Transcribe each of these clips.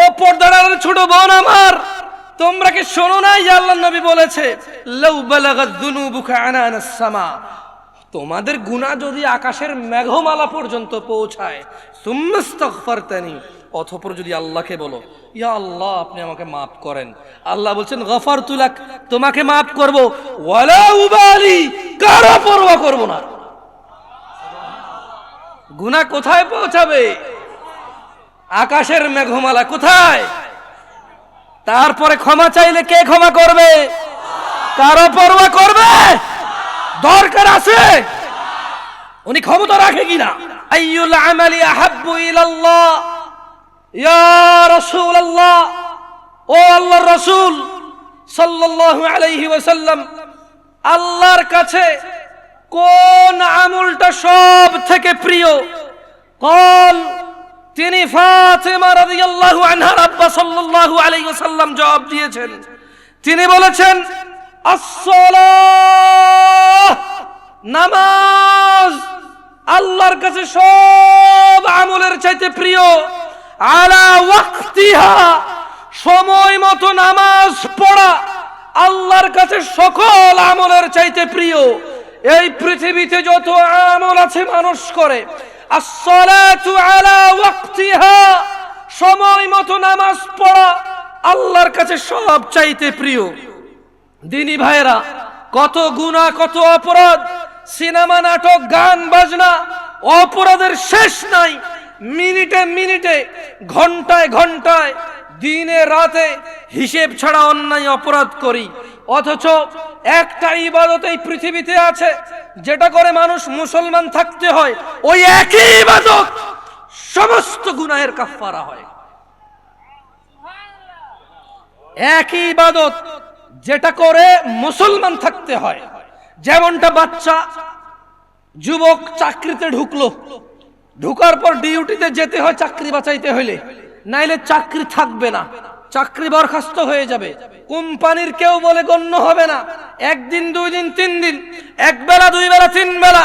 ও পর্দার ছোট বোন আমার, তোমরা কি শোনো না যে আল্লাহ নবী বলেছে, লাউ বালাগাত যুনুবুকা আনানাস সামা তোমাদের গুনাহ যদি আকাশের মেঘমালা পর্যন্ত পৌঁছায় সুম্মাস্তাগফারতানি অথপর যদি আল্লাহকে বলো, ইয়া আল্লাহ, আপনি আমাকে মাফ করেন। আল্লাহ বলছেন, গফারতু লাক, তোমাকে মাফ করব, ওয়ালা উবালি, কারও পরোয়া করব না। গুনাহ কোথায় পৌঁছাবে? আকাশের মেঘমালা কোথায়? তারপরে ক্ষমা চাইলে কে ক্ষমা করবে? কারও পরোয়া করবে? দরকার আছে? উনি ক্ষমতা রাখে কিনা? আইয়ুল আমালি আহাব্বু ইলাল্লাহ। ইয়া রাসূলুল্লাহ। ও আল্লাহর রাসূল সাল্লাল্লাহু আলাইহি ওয়াসাল্লাম, আল্লাহর কাছে কোন আমলটা সব থেকে প্রিয়? কল তিনি ফাতেমা রাদিয়াল্লাহু আনহার আব্বা সাল্লাল্লাহু আলাইহি ওয়াসাল্লাম জবাব দিয়েছেন। তিনি বলেছেন, আসসালাহ, নামাজ আল্লাহর কাছে সব আমলের চাইতে প্রিয়। আলা ওয়াক্তিহা, সময় মতো নামাজ পড়া আল্লাহর কাছে সকল আমলের চাইতে প্রিয়। এই পৃথিবীতে যত আমল আছে মানুষ করে। সময় মতো নামাজ পড়া আল্লাহর কাছে সব চাইতে প্রিয়। দিনী ভাইরা কত গুণা কত অপরাধ, সিনেমা, নাটক, গান, বাজনা, অপরাধের শেষ নাই। মিনিটে মিনিটে, ঘন্টায় ঘন্টায় দিনে রাতে হিসেব ছাড়া অন্যায় অপরাধ করি। অথচ একটা ইবাদত এই পৃথিবীতে আছে, যেটা করে মানুষ মুসলমান থাকতে হয়। ওই একই ইবাদত সমস্ত গুনাহের কাফারা হয়। একই ইবাদত যেটা করে মুসলমান থাকতে হয়। যেমনটা বাচ্চা, যুবক চাকরিতে ঢুকলো, ঢুকার পর ডিউটিতে যেতে হয় চাকরি বাঁচাইতে হইলে। নাইলে চাকরি থাকবে না। চাকরি বরখাস্ত হয়ে যাবে। কোম্পানির কেউ বলে গণ্য হবে না। একদিন, দুই দিন, তিন দিন, এক বেলা, দুই বেলা, তিন বেলা,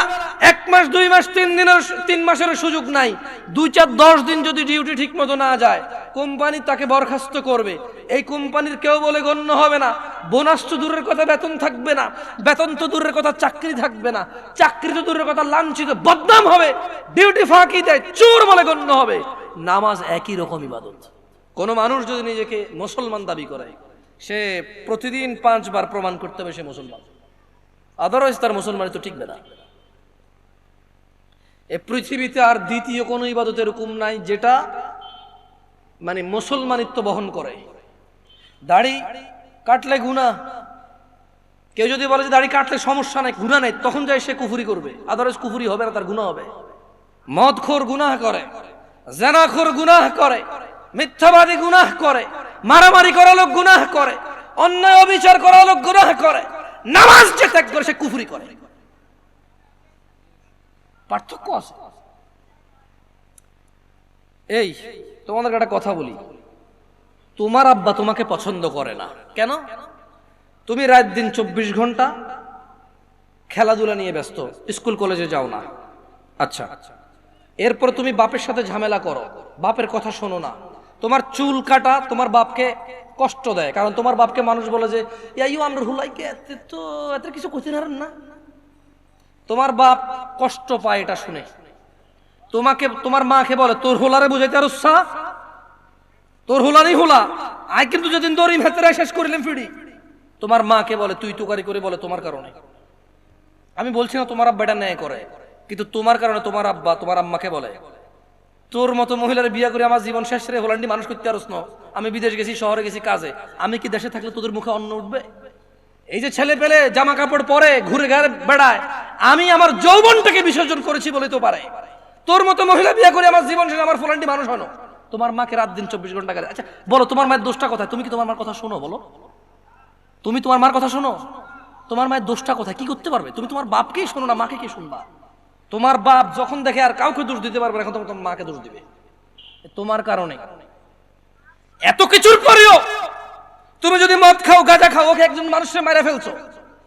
এক মাস, দুই মাস, তিন দিনের, তিন মাসের সুযোগ নাই। দুই চার, দশ দিন যদি ডিউটি ঠিক মতো না যায়, কোম্পানি তাকে বরখাস্ত করবে। এই কোম্পানির কেউ বলে গণ্য হবে না। বোনাস তো দূরের কথা, বেতন থাকবে না। বেতন তো দূরের কথা, চাকরি থাকবে না। চাকরি তো দূরের কথা, লাঞ্ছিত, বদনাম হবে। ডিউটি ফাঁকি দেয়, চোর বলে গণ্য হবে। নামাজ একই রকম ইবাদত। কোনো মানুষ যদি নিজেকে মুসলমান দাবি করে সে প্রতিদিন পাঁচবার প্রমাণ করতে হবে সে মুসলমান। আদারওয়াইজ তার মুসলমানি তো টিকবে না। এ পৃথিবীতে আর দ্বিতীয় কোনো ইবাদত এরকম নাই যেটা মানে মুসলমানিত্ব বহন করে। দাড়ি কাটলে গুণা কেউ যদি বলে যে দাড়ি কাটলে সমস্যা নাই গুণা নাই, তখন যাই সে কুফুরি করবে। আদারওয়াইজ কুফুরি হবে না, তার গুণা হবে। মদখোর গুনাহ করে, জেনাখোর গুনাহ করে, মিথ্যাবাদী গুনাহ করে। মারামারি করা লোক গুনাহ করে, অন্যায় অবিচার করা লোক গুনাহ করে, নামাজ যে ত্যাগ করে সে কুফুরি করে। পার্থক্য আছে। এই তোমাদের একটা কথা বলি। তোমার আব্বা তোমাকে পছন্দ করে না। কেন? তুমি রাত দিন চব্বিশ ঘণ্টা খেলাধুলা নিয়ে ব্যস্ত, স্কুল কলেজে যাও না। আচ্ছা। এরপর তুমি বাপের সাথে ঝামেলা করো। বাপের কথা শোনো না। তোমার চুল কাটা তোমার বাপকে কষ্ট দেয়। কারণ তোমার বাপকে মানুষ বলে যে তো এত কিছু কঠিন হারেন না। তোমার বাপ কষ্ট পায় এটা শুনে। তোমাকে, তোমার মাকে বলে, তোর হোলারে বুঝাইতে আর উৎসাহ? তোর হোলারই হোলা। আই কিন্তু যেদিন দরিম ভেতরে শেষ করিলাম ফিডি। তোমার মাকে বলে, তুই তুকারি করে বলে তোমার কারণে। আমি বলছি না তোমার আব্বা এটা ন্যায় করে, কিন্তু তোমার কারণে তোমার আব্বা তোমার আম্মাকে বলে। তোর মতো মহিলার বিয়ে করে আমার জীবন শেষ রে হোলান্ডি মানুষ করতে আরস না। আমি বিদেশ গেছি, শহরে গেছি, কাজে। আমি কি দেশে থাকলে তোদের মুখে অন্ন উঠবে? এই যে ছেলে পেলে জামা কাপড় পরে ঘুরে ঘাড়ে বেড়ায়, আমি আমার যৌবনটাকে বিসর্জন করেছি বলে তো পারে। তোর মতো মহিলা বিয়ে করে আমার জীবন শেষ, আমার ফোলান্ডি মানুষ হলো। তোমার মাকে রাত দিন চব্বিশ ঘণ্টা গেলে আচ্ছা বলো, তোমার মায়ের দোষটা কোথায়? তুমি কি তোমার মার কথা শোনো, বলো? তুমি তোমার মার কথা শোনো? তোমার মায়ের দোষটা কোথায়? কি করতে পারবে? তুমি তোমার বাপকেই শোনো না, মাকে কি শুনবা? তোমার বাপ যখন দেখে আর কাউকে দোষ দিতে পারবে এখন তোমার মাকে দোষ দিবে। তোমার কারণে। এত কিছুর পরেও তুমি যদি মদ খাও, গাঁজা খাও, ওকে একজন মানুষের মেরে ফেলছো,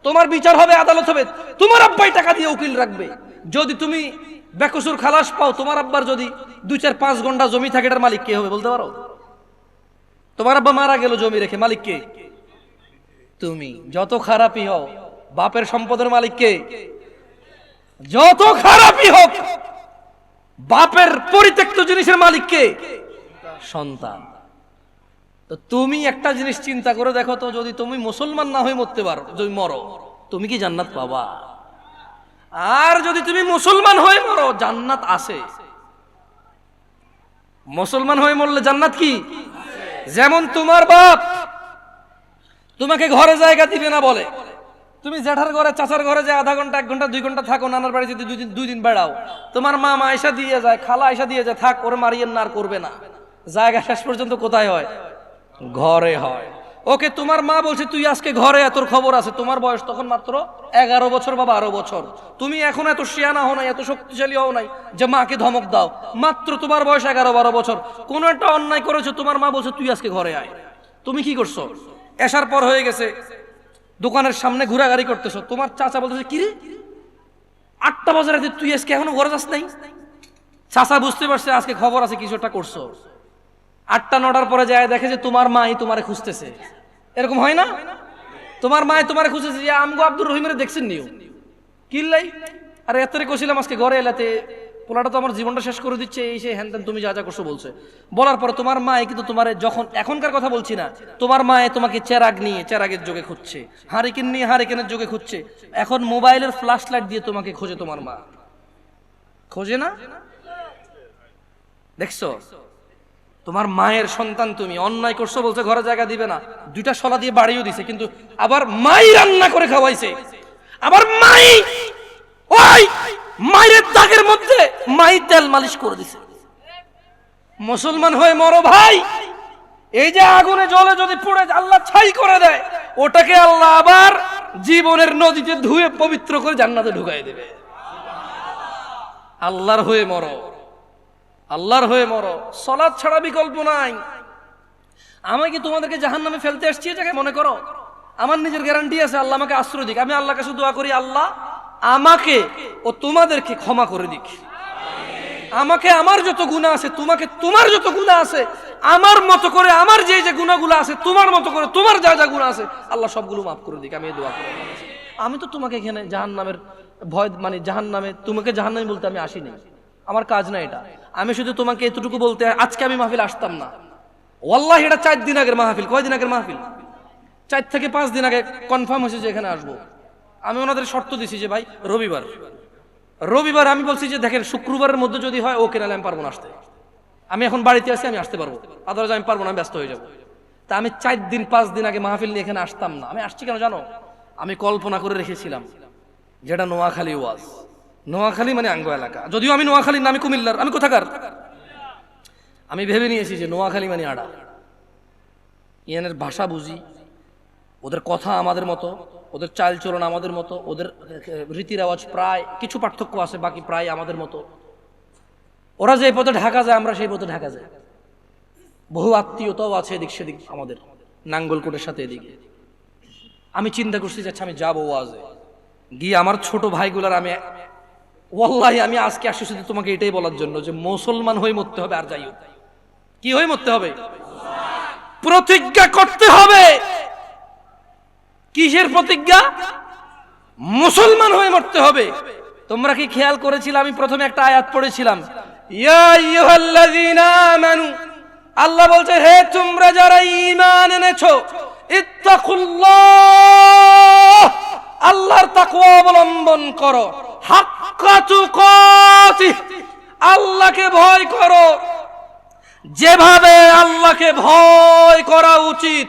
তোমার বিচার হবে, আদালত হবে। তোমার আব্বাই টাকা দিয়ে উকিল রাখবে। যদি তুমি বেকসুর খালাস পাও, তোমার আব্বার যদি দুই চার পাঁচ ঘণ্টা জমি থাকে, এটার মালিক কে হবে বলতে পারো? তোমার আব্বা মারা গেল জমি রেখে, মালিক কে? তুমি। যত খারাপই হও, বাপের সম্পদের মালিক কে? যত খারাপই হোক, বাপের পরিত্যক্ত জিনিসের মালিক কে সন্তান। তো তুমি একটা জিনিস চিন্তা করে দেখো তো, যদি তুমি মুসলমান না হয়ে মরতে পারো, যদি মরো, তুমি কি জান্নাত পাবা? আর যদি তুমি মুসলমান হয়ে মরো, জান্নাত আছে। মুসলমান হয়ে মরলে জান্নাত কি? যেমন তোমার বাপ তোমাকে ঘরে জায়গা দিবে না বলে। তুমি জেঠার ঘরে, চাচার ঘরে যে আধা ঘণ্টা, এক ঘণ্টা, দুই ঘণ্টা থাকো, নানার বাড়ি যদি দুই দিন দুই দিন বেড়াও। তোমার মা আয়সা দিয়ে যায়, খালা আয়সা দিয়ে যায়, থাক, ওরে মারিয়েন না আর করবে না। জায়গা শেষ পর্যন্ত কোথায় হয়? ঘরে হয়। ওকে, তোমার মা বলছে, তুই আজকে ঘরে এতর খবর আছে। তোমার বয়স তখন মাত্র এগারো বছর বা বারো বছর। তুমি এখন এত শিয়ানা হও নাই, এত শক্তিশালী হও নাই যে মাকে ধমক দাও। মাত্র তোমার বয়স এগারো বারো বছর। কোনো একটা অন্যায় করেছ, তোমার মা বলছে, তুই আজকে ঘরে আয়। তুমি কি করছ? এসার পর হয়ে গেছে। দোকানের সামনে ঘোরাঘুরি করতেছো। তোমার চাচা বলতেছে, কিরে? আটটা বাজার রাতে তুই আজকে এখনও ঘরে যাস নাই? চাচা বুঝতে পারছে আজকে খবর আছে, কিছু একটা করছ। আটটা, নটার পরে যায়, দেখে যে তোমার মাই তোমারে খুঁজতেছে। এরকম হয় না? তোমার মায় তোমারে খুঁজতেছে যে আমগো আব্দুর রহিমের দেখছেন নিও। কিল্লাই? আরে, এতরে কছিলাম আজকে ঘরে এলাতে পোলাটা তো আমার জীবনটা শেষ করে দিচ্ছে, এই সেই হ্যান তুমি যা যা করছ বলছে। বলার পর তোমার মায়ে কিন্তু তোমার যখন এখনকার কথা বলছি না, তোমার মায়ে তোমাকে চেরাগ নিয়ে চেরাগের যোগে খুঁজছে, হারিকেন নিয়ে হারিকেনের যোগে খুঁজছে। এখন মোবাইলের ফ্ল্যাশ লাইট দিয়ে তোমাকে খোঁজে তোমার মা। খোঁজে না? দেখছ? তোমার মায়ের সন্তান তুমি, অন্যায় করছ বলছে, ঘরে জায়গা দিবে না। দুইটা শলা দিয়ে বাড়িও দিছে, কিন্তু আবার মাই রান্না করে খাওয়াইছে। আবার মাই, ওই! মায়ের দাগের মধ্যে মাই তেল মালিশ করে দিছে। মুসলমান হয়ে মরো ভাই। এই যে আগুনে জলে যদি পুড়ে আল্লাহ ছাই করে দেয়, ওটাকে আল্লাহ আবার জীবনের নদীতে ধুয়ে পবিত্র করে জান্নাতে ঢুকাই দেবে। আল্লাহর হয়ে মরো। আল্লাহর হয়ে মরো। সলাদ ছাড়া বিকল্প নাই। আমি কি তোমাদেরকে জাহান নামে ফেলতে আসছি এটাকে মনে করো? আমার নিজের গ্যারান্টি আছে, আল্লাহ আমাকে আশ্রয় দিক। আমি আল্লাহ কাছে দোয়া করি, আল্লাহ আমাকে ও তোমাদেরকে ক্ষমা করে দিক। আমাকে আমার যত গুণা আছে, তোমাকে তোমার যত গুণা আছে, আমার মতো করে আমার যে যে গুণাগুলো আছে, তোমার মতো করে তোমার যা যা গুণা আছে, আল্লাহ সবগুলো মাফ করে দিক, আমি এই দোয়া করি। আমি তো তোমাকে এখানে জাহান নামের ভয় মানে জাহান নামে তোমাকে জাহান নামে বলতে আমি আসিনি। আমার কাজ না এটা। আমি শুধু তোমাকে এতটুকু বলতে, আজকে আমি মাহফিল আসতাম না। ওয়াল্লাহ, এটা চার দিন আগের মাহফিল। কয় দিন আগের মাহফিল? চার থেকে পাঁচ দিন আগে কনফার্ম হয়েছে যে এখানে আসব। আমি ওনাদের শর্ত দিছি যে ভাই, রবিবার। রবিবার আমি বলছি যে, দেখেন, শুক্রবারের মধ্যে যদি হয়, ওকে নাহলে আমি পারব না আসতে। আমি এখন বাড়িতে আছি, আমি আসতে পারব। আদারওয়াইজ আমি পারব না ব্যস্ত হয়ে যাব। তা আমি চার দিন, পাঁচ দিন আগে মাহফিল নিয়ে এখানে আসতাম না। আমি আসছি কেন জানো? আমি কল্পনা করে রেখেছিলাম, যেটা নোয়াখালী ওয়াজ। নোয়াখালী মানে আঙ্গ এলাকা। যদিও আমি নোয়াখালীর না, আমি কুমিল্লার। আমি কোথাকার? আমি ভেবে নিয়েছি যে নোয়াখালী মানে আড়া। ইয়ানের ভাষা বুঝি ওদের কথা আমাদের মতো, ওদের চালচলন আমাদের মতো, ওদের রীতি রেওয়াজ প্রায় কিছু পার্থক্য আছে, বাকি প্রায় আমাদের মতো। ওরা যে পথে ঢাকা যায়, আমরা সেই পথে ঢাকা যাই। বহু আত্মীয়তাও আছে এদিক সেদিক আমাদের, নাঙ্গলকোটের সাথে এদিকে। আমি চিন্তা করছি যে আচ্ছা আমি যাব ওয়াজে। গিয়ে আমার ছোট ভাইগুলার আমি, ওয়াল্লাহি, আমি আজকে আসছি শুধু তোমাকে এটাই বলার জন্য যে মুসলমান হয়ে মরতে হবে আর যাই হোক। কি হয়ে মরতে হবে? প্রতিজ্ঞা করতে হবে! কিসের প্রতিজ্ঞা? মুসলমান হয়ে মরতে হবে। তোমরা কি খেয়াল করেছিলে? আমি প্রথমে একটা আয়াত পড়েছিলাম। আল্লাহ বলছে, হে তোমরা যারা ঈমান এনেছো আল্লাহর তাকওয়া অবলম্বন করো। আল্লাহকে ভয় করো। যেভাবে আল্লাহকে ভয় করা উচিত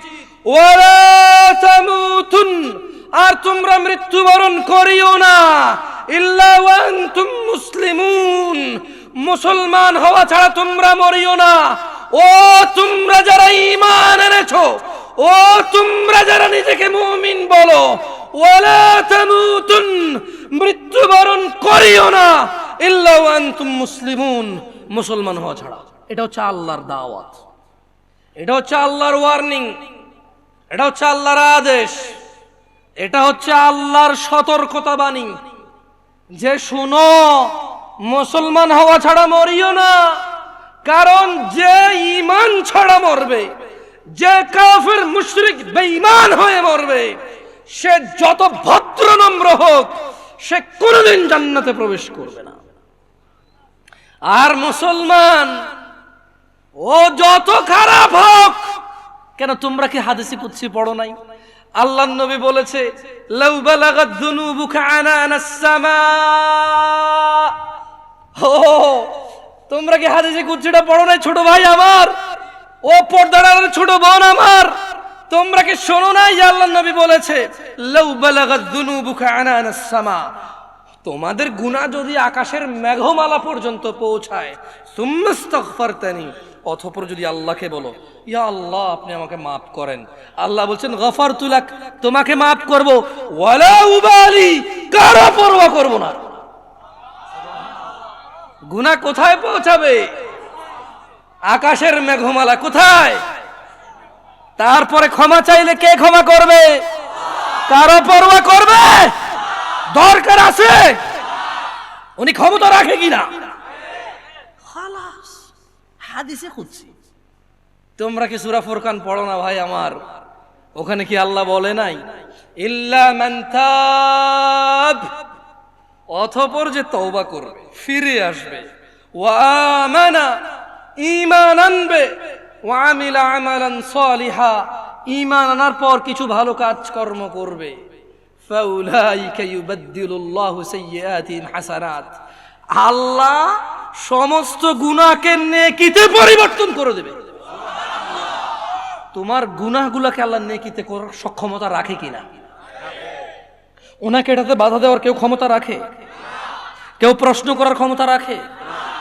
আর তোমরা মৃত্যুবরণ করিও না। ইল্লা ওয়ান্তুম মুসলিমুন, মুসলমান হওয়া ছাড়া তোমরা মরিও না। ও তোমরা যারা ঈমান এনেছো, ও তোমরা যারা নিজেকে মুমিন বলো, ওয়ালা তামুতুন, মৃত্যুবরণ করিও না। ইল্লা ওয়ান্তুম মুসলিমুন, মুসলমান হওয়া ছাড়া। এটা হচ্ছে আল্লাহর দাওয়াত। এটা হচ্ছে আল্লাহর ওয়ার্নিং। এটা হচ্ছে আল্লাহর আদেশ। এটা হচ্ছে আল্লাহর সতর্কতা বাণী। যে শুনো, মুসলমান হওয়া ছাড়া মরিও না। কারণ যে ইমান ছাড়া মরবে, যে কাফের মুশরিক বেঈমান হয়ে মরবে, সে যত ভদ্র নম্র হোক, সে কোনোদিন জান্নাতে প্রবেশ করবে না। আর মুসলমান, ও যত খারাপ হোক কেন তোমরা কি হাদিসি কুদসি পড়ো নাই? আল্লাহ নবী বলেছে তোমরা কি হাদিসে কুদসিটা পড়ো নাই? ছোট ভাই আমার, ও পর্দার ছোট বোন আমার, তোমরা কি শোনো নাই আল্লাহ নবী বলেছে তোমাদের গুনাহ যদি আকাশের মেঘমালা পর্যন্ত পৌঁছায় সুম্মাস্তাগফারতানি অথপর যদি আল্লাহকে বলো, ইয়া আল্লাহ, আপনি আমাকে মাফ করেন। আল্লাহ বলছেন, গফার তুলাক তোমাকে মাফ করব। কারও পরোয়া করব না। গুনাহ কোথায় পৌঁছাবে? আকাশের মেঘমালা কোথায়? তারপরে ক্ষমা চাইলে কে ক্ষমা করবে? কারও পরোয়া করবে? দরকার আছে? উনি ক্ষমতা রাখে কিনা? হাদিসে খুঁজছি। তোমরা কি সুরা ফুরকান পড়ো না ভাই আমার? ওখানে কি আল্লাহ বলে নাই? ইল্লা মান তাব, অথপর যে তওবা করবে, ফিরে আসবে। ওয়ামানা ঈমান আনবে। ওয়ামিলা আমালান সালিহা, ঈমান আনার পর কিছু ভালো কাজ কর্ম করবে। ফাউলাইকা ইউবাদদিলুল্লাহু সাইয়্যাতিহিম হাসানাত। আল্লাহ সমস্ত গুনাহকে নেকিতে পরিবর্তন করে দেবে। তোমার গুনাহগুলোকে আল্লাহ নেকিতে করার সক্ষমতা রাখে কিনা? ওনাকে এটাতে বাধা দেওয়ার কেউ ক্ষমতা রাখে? কেউ প্রশ্ন করার ক্ষমতা রাখে?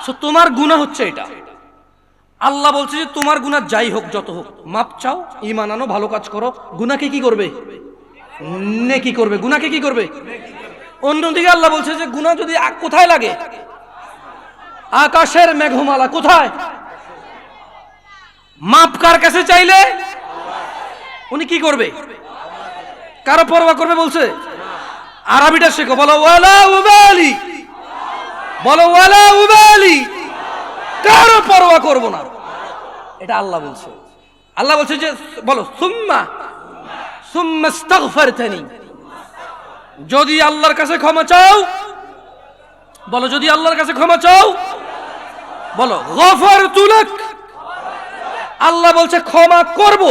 সো তোমার গুনাহ হচ্ছে এটা। আল্লাহ বলছে যে তোমার গুনাহ যাই হোক, যত হোক, মাপ চাও ইমান আনো, ভালো কাজ করো। গুনাহকে কি করবে? নেকি করবে। গুনাহকে কি করবে? অন্যদিকে আল্লাহ বলছে যে গুনাহ যদি কোথায় লাগে? আকাশের মেঘমালা কোথায়? মাপ কার কাছে চাইলে উনি কি করবে? কারও পরোয়া করবে বলছে? আরবিটা শেখো, বলো, ওয়ালা উবালি। বলো, ওয়ালা উবালি। কারও পরোয়া করব না। এটা আল্লাহ বলছে। আল্লাহ বলছে যে, বলো, সুম্মা সুম্মা আস্তাগফারতানি যদি আল্লাহর কাছে ক্ষমা চাও, বলো, যদি আল্লাহর কাছে ক্ষমা চাও বলো গফারতু লাক আল্লাহ বলছে, ক্ষমা করব।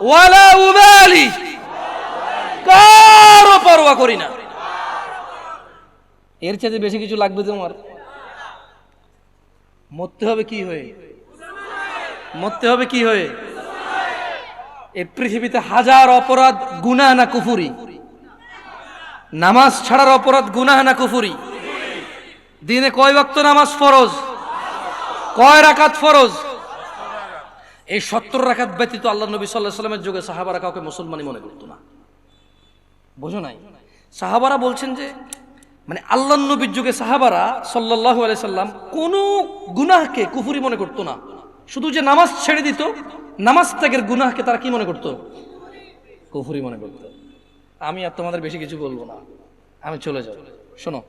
ওয়ালা উবালি। কারও পরোয়া করি না। এর চাইতে বেশি কিছু লাগবে তোমার? মরতে হবে কি হয়ে? মরতে হবে কি হয়ে? এই পৃথিবীতে হাজার অপরাধ, গুনাহ না কুফুরি। নামাজ ছাড়ার অপরাধ, গুনাহ না কুফুরি। দিনে কয় ওয়াক্ত নামাজ ফরজ? কয় রাকাত ফরজ? এই সত্তর রাকাত ব্যতীত আল্লাহ নবী সাল্লাহ সাল্লামের যুগে সাহাবারা কাউকে মুসলমানই মনে করতো না। বোঝো নাই? সাহাবারা বলছেন যে মানে আল্লাহ নবীর যুগে সাহাবারা সাল্লাহ সাল্লাম কোনো গুনাহকে কুফুরি মনে করতো না। শুধু যে নামাজ ছেড়ে দিত, নামাজ ত্যাগের গুনাহকে তারা কি মনে করতো? কুফুরি মনে করতো। আমি আর তোমাদের বেশি কিছু বলব না। আমি চলে যাব। শোনো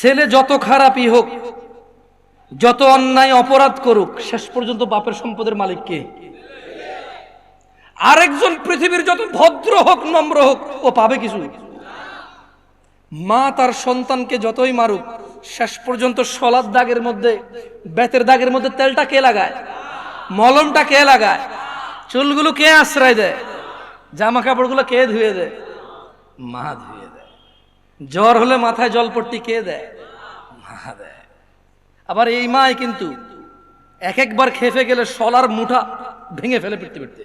ছেলে যত খারাপই হোক, যত অন্যায় অপরাধ করুক, শেষ পর্যন্ত বাপের সম্পদের মালিক কে? আরেকজন পৃথিবীর যত ভদ্র হোক, নম্র হোক, ও পাবে কিছু? মা তার সন্তানকে যতই মারুক, শেষ পর্যন্ত সলাদ দাগের মধ্যে, বেতের দাগের মধ্যে তেলটা কে লাগায়? মলমটা কে লাগায়? চুলগুলো কে আশ্রয় দেয়? জামা কাপড়গুলো কে ধুয়ে দেয়? মা ধুয়ে জ্বর হলে মাথায় জলপট্টি কে দেয়? মা দেয়। আবার এই মাই কিন্তু এক একবার খেপে গেলে সলার মুঠা ভেঙে ফেলে পিটতে পিটতে।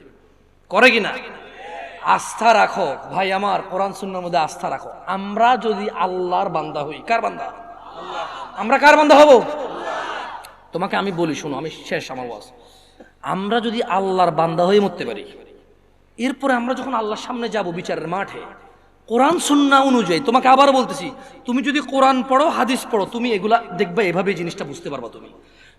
করে কিনা আস্থা রাখো, ভাই, আমার কোরআন সুন্নার মধ্যে আস্থা রাখো। আমরা যদি আল্লাহর বান্দা হই, কার বান্দা? আমরা কার বান্দা হব? তোমাকে আমি বলি, শোনো, আমি শেষ আমার ওয়াজ। আমরা যদি আল্লাহর বান্দা হয়ে মরতে পারি, এরপরে আমরা যখন আল্লাহর সামনে যাব বিচারের মাঠে কোরআন সুন্না অনুযায়ী, তোমাকে আবার বলতেছি, তুমি যদি কোরআন পড়ো, হাদিস পড়ো, তুমি এগুলা দেখবে এভাবে জিনিসটা বুঝতে পারবা তুমি।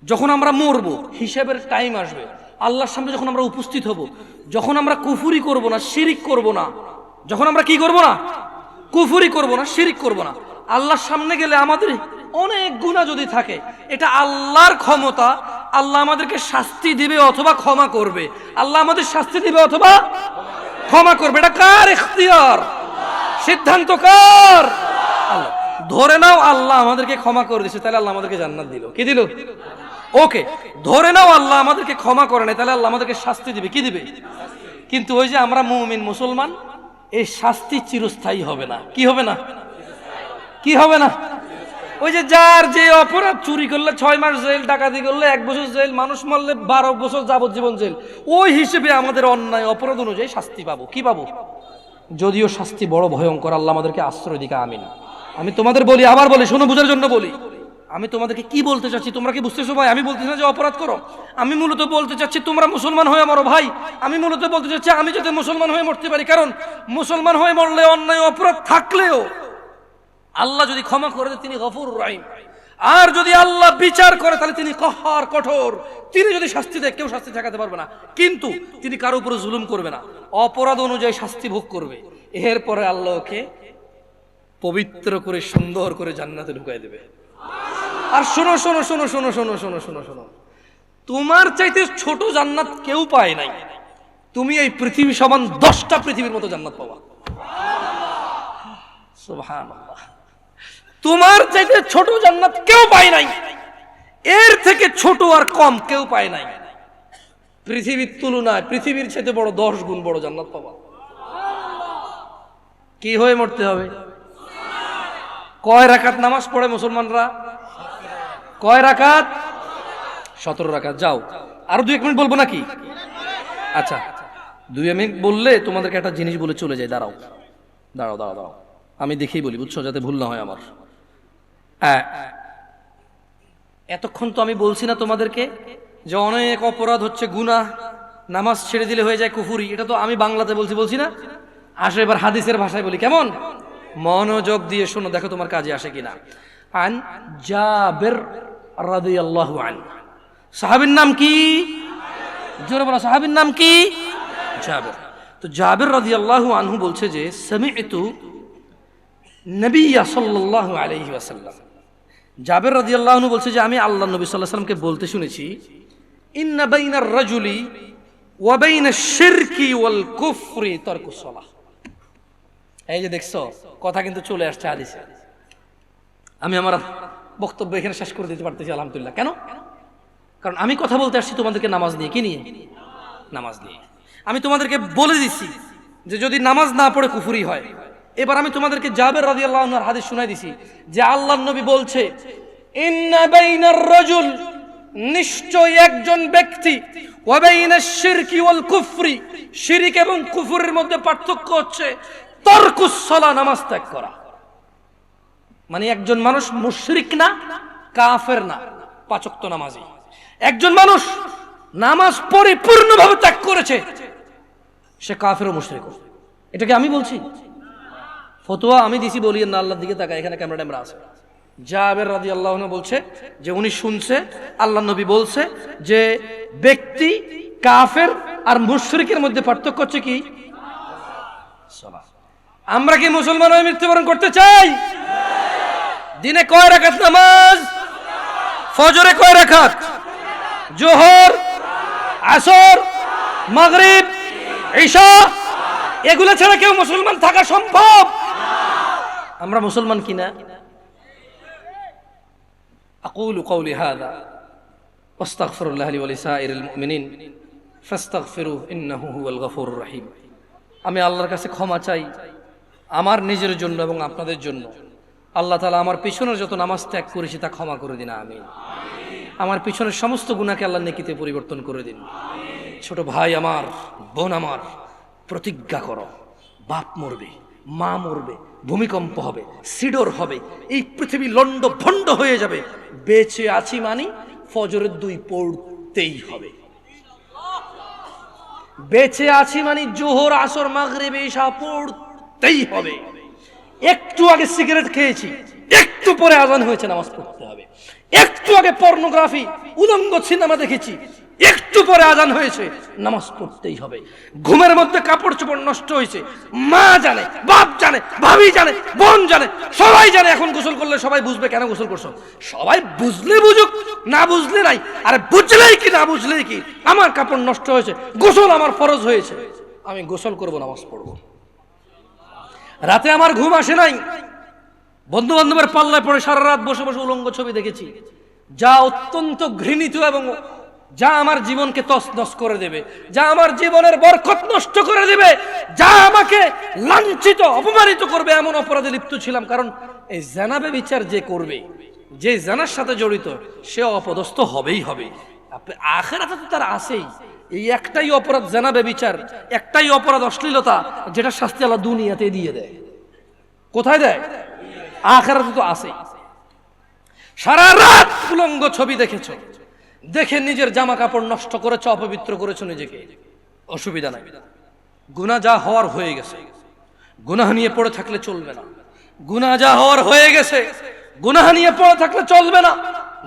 যখন আমরা মরবো, হিসাবের টাইম আসবে, আল্লাহর সামনে যখন আমরা উপস্থিত হব, যখন আমরা কুফুরি করব না, শিরিক করব না, যখন আমরা কি করব না? কুফুরি করব না, শিরিক করব না। আল্লাহর সামনে গেলে আমাদের অনেক গুণা যদি থাকে, এটা আল্লাহর ক্ষমতা, আল্লাহ আমাদেরকে শাস্তি দিবে অথবা ক্ষমা করবে। আল্লাহ আমাদের শাস্তি দিবে অথবা ক্ষমা করবে। এটা কার এখতিয়ার সিদ্ধান্ত কার? ধরে নাও আল্লাহ আমাদেরকে ক্ষমা করে দিছে তাহলে আল্লাহ আমাদেরকে জান্নাত দিল। কি দিল? ওকে, ধরে নাও আল্লাহ আমাদেরকে ক্ষমা করে নাই তাহলে আল্লাহ আমাদেরকে শাস্তি দিবে। কি দিবে? কিন্তু ওই যে আমরা মুমিন মুসলমান, এই শাস্তি চিরস্থায়ী হবে না। কি হবে না? কি হবে না? ওই যে যার যে অপরাধ চুরি করলে ছয় মাস জেল, ডাকাতি করলে এক বছর জেল, মানুষ মারলে বারো বছর যাবজ্জীবন জেল, ওই হিসেবে আমাদের অন্যায় অপরাধ অনুযায়ী শাস্তি পাবো। কি পাবো? যদিও শাস্তি বড় ভয়ঙ্কর, আল্লাহ আমাদেরকে আশ্রয় দিকে, আমিন। আমি তোমাদের বলি, আবার বলি, শোনো, বুঝার জন্য বলি। আমি তোমাদেরকে কি বলতে চাচ্ছি? তোমরা কি বুঝতেছো ভাই? আমি বলতেছি না যে অপরাধ করো। আমি মূলত বলতে চাচ্ছি, তোমরা মুসলমান হয়ে মরো ভাই। আমি মূলত বলতে চাচ্ছি, আমি যাতে মুসলমান হয়ে মরতে পারি। কারণ মুসলমান হয়ে মরলে অন্যায়, অপরাধ থাকলেও আল্লাহ যদি ক্ষমা করে দেয়, তিনি গফুর রাহিম। আর যদি আল্লাহ বিচার করে, তাহলে তিনি কহার, কঠোর। তিনি যদি শাস্তি দেয়, কেউ শাস্তি ঠেকাতে পারবে না। কিন্তু তিনি কারও উপরে জুলুম করবে না। অপরাধ অনুযায়ী শাস্তি ভোগ করবে। এরপরে আল্লাহকে পবিত্র করে, সুন্দর করে জান্নাতে ঢুকাই দেবে। আর শোনো শোনো শোনো শোনো শোনো শোনো শোনো শোনো। তোমার চাইতে ছোট জান্নাত কেউ পায় নাই। তুমি এই পৃথিবী সমান দশটা পৃথিবীর মতো জান্নাত পাবা। সুবহানাল্লাহ। তোমার চাইতে ছোট জান্নাত কেউ পায় নাই। এর থেকে ছোট আর কম কেউ পায় নাই। পৃথিবীর তুলনায় পৃথিবীর চাইতে বড় দশ গুণ বড় জান্নাত পাবা। কি হয়ে মরতে হবে? কয় রাকাত নামাজ পড়ে মুসলমানরা? কয় রাকাত? সতেরো রাকাত। যাও। আরও দুই এক মিনিট বলব নাকি? আচ্ছা দুই মিনিট বললে তোমাদেরকে একটা জিনিস বলে চলে যায়। দাঁড়াও। দাঁড়াও দাঁড়াও দাঁড়াও। আমি দেখেই বলি, বুঝছ? যাতে ভুল না হয় আমার। এতক্ষণ তো আমি বলছি না তোমাদেরকে যে অনেক অপরাধ হচ্ছে গুনা নামাজ ছেড়ে দিলে হয়ে যায় কুফুরি। এটা তো আমি বাংলাতে বলছি বলছি না? আসো এবার হাদিসের ভাষায় বলি, কেমন? মনোযোগ দিয়ে শোনো, দেখো তোমার কাজে আসে কিনা। আন জাবের রাদিয়াল্লাহু আন সাহাবীর নাম কি? জোরে বলো, সাহাবীর নাম কি? জাবের। তো জাবের রাদিয়াল্লাহু আনহু বলছে যে, সামি'তু নবিয়া সাল্লাল্লাহু আলাইহি ওয়াসাল্লাম। জাবের রাদিয়াল্লাহু আনহু বলছে যে, আমি আল্লাহ নবী আলাইহি সাল্লামকে বলতে শুনেছি, ইন্না বাইনার রাজুলি ওয়া বাইনাশ শিরকি ওয়াল কুফরি তারকুস সালাহ। এই যে দেখছ, কথা কিন্তু চলে আসছে হাদিসে। আমি আমার বক্তব্য এখানে শেষ করে দিতে পারতেছি, আলহামদুলিল্লাহ। কেন? কারণ আমি কথা বলতে আসছি তোমাদেরকে নামাজ নিয়ে। কি নিয়ে? নামাজ নিয়ে। আমি তোমাদেরকে বলে দিছি যে, যদি নামাজ না পড়ে কুফুরি হয় এবার আমি তোমাদেরকে জাবের রাদিয়াল্লাহু আনহুর হাদিস শুনাই দিছি যে আল্লাহর নবী বলছে নিশ্চয় একজন ব্যক্তি কুফরি। শিরিক এবং কুফরের মধ্যে পার্থক্য হচ্ছে তরকুস সালাহ, নামাজ ত্যাগ করা। মানে একজন মানুষ মুশরিক না, কাফের না, পাচক্ত নামাজি। একজন মানুষ নামাজ পরিপূর্ণভাবে ত্যাগ করেছে, সে কাফের ও মুশরিক। এটাকে আমি বলছি? ফতোয়া আমি দিছি বলি না, আল্লাহর দিকে তাকা এখানে ক্যামেরা ট্যামেরা আছে। জাবের রাজি আল্লাহ বলছে যে উনি শুনছে আল্লাহ নবী বলছে যে ব্যক্তি কাফের আর মুশরিকের মধ্যে পার্থক্য হচ্ছে কি? আমরা কি মুসলমান হয়ে মৃত্যুবরণ করতে চাই? দিনে কয় রাখাত নামাজ? ফজরে কয় রাখাত জোহর? আসর? মাগরিব? ঈশা? এগুলো ছাড়া কেউ মুসলমান থাকা সম্ভব? আমরা মুসলমান কিনা أقول قولي هذا واستغفر الله لي ولسائر المؤمنين فاستغفروه إنه هو الغفور الرحيم আমি আল্লাহর কাছে ক্ষমা চাই আমার নিজের জন্য এবং আপনাদের জন্য আল্লাহ তালা আমার পিছনের যত নামাজ ত্যাগ করেছি তা ক্ষমা করে দিন আমি আমার পিছনের সমস্ত গুণাকে আল্লাহ নেকিতে পরিবর্তন করে দিন ছোট ভাই আমার বোন আমার প্রতিজ্ঞা করো বাপ মরবে মা মরবে, ভূমিকম্প হবে, সিডর হবে, এই পৃথিবী লন্ড ভণ্ড হয়ে যাবে। বেঁচে আছি মানি, ফজরের দুই পড়তেই হবে। বেঁচে আছি মানে জোহর, আসর, মাগরিব, ঈশা পড়তেই হবে। একটু আগে সিগারেট খেয়েছি, একটু পরে আজান হয়েছে, নামাজ পড়তে হবে। একটু আগে পর্নোগ্রাফি, উলঙ্গ সিনেমা দেখেছি একটু পরে আজান হয়েছে, নামাজ পড়তেই হবে। ঘুমের মধ্যে কাপড় চোপড় নষ্ট হয়েছে। মা জানে, বাপ জানে, ভাবি জানে, বোন জানে, সবাই জানে এখন গোসল করলে সবাই বুঝবে কেন গোসল করছ। সবাই বুঝলে বুঝুক, না বুঝলে নাই। আরে বুঝলেই কি, না বুঝলেই কি? আমার কাপড় নষ্ট হয়েছে, গোসল আমার ফরজ হয়েছে। আমি গোসল করব, নামাজ পড়ব। রাতে আমার ঘুম আসে নাই। বন্ধু বান্ধবের পাল্লায় পড়ে সারা রাত বসে বসে উলঙ্গ ছবি দেখেছি। যা অত্যন্ত ঘৃণিত এবং যা আমার জীবনকে তছনছ করে দেবে, যা আমার জীবনের বরকত নষ্ট করে দেবে, যা আমাকে লাঞ্ছিত, অপমানিত করবে, এমন অপরাধে লিপ্ত ছিলাম। কারণ এই জানাবে বিচার যে করবে, যে জানার সাথে জড়িত, সে অপদস্থ হবেই হবে। আখেরাতে তো তার আছেই। এই একটাই অপরাধ জানাবে বিচার একটাই অপরাধ অশ্লীলতা, যেটা শাস্তি আল্লাহ দুনিয়াতে দিয়ে দেয়। কোথায় দেয়? আখেরাতে তো আছেই। সারা রাত উলঙ্গ ছবি দেখেছ। দেখে নিজের জামা কাপড় নষ্ট করেছ, অপবিত্র করেছ নিজেকে। অসুবিধা নাই। গুনাহ যা হওয়ার হয়ে গেছে। গুনাহ নিয়ে পড়ে থাকলে চলবে না। গুনাহ যা হওয়ার হয়ে গেছে, গুনাহ নিয়ে পড়ে থাকলে চলবে না।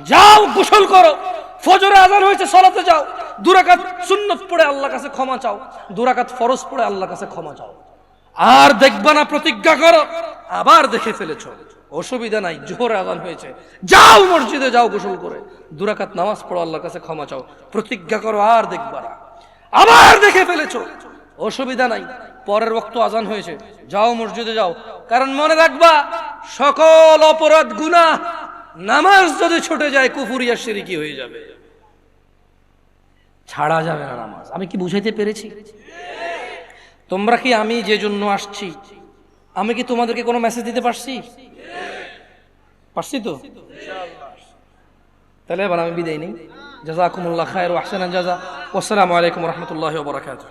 যাও, গোসল করো। ফজরে আজান হয়েছে, সলাতে যাও। দুরাকাত সুন্নত পড়ে আল্লাহ কাছে ক্ষমা চাও। দুরাকাত ফরজ পড়ে আল্লাহ কাছে ক্ষমা চাও। আর দেখবা না, প্রতিজ্ঞা করো। আবার দেখে ফেলেছো। অসুবিধা নাই, জোহরে আজান হয়েছে। যাও মসজিদে, যাও গোসল করে। দুরাকাত নামাজ পড়ো, আল্লাহর কাছে ক্ষমা চাও। প্রতিজ্ঞা করো, আর দেখবা আবার দেখে ফেলেছো। অসুবিধা নাই, পরের বক্ত আজান হয়েছে। যাও মসজিদে, যাও। কারণ মনে রাখবা, সকল অপরাধ, গুনাহ, নামাজ যদি ছুটে যায় কুফুরিয়া সিরিকি হয়ে যাবে। ছাড়া যাবে না নামাজ। আমি কি বুঝাইতে পেরেছি? তোমরা কি আমি যে জন্য আসছি, আমি কি তোমাদেরকে কোনো মেসেজ দিতে পারছি? পারছি তো? তাহলে এবার আমি বিদায় নেই। জাজাকুমুল্লাহ খায়ের আহসান জাজা। আসসালামু আলাইকুম রহমতুল্লাহ বরাকাত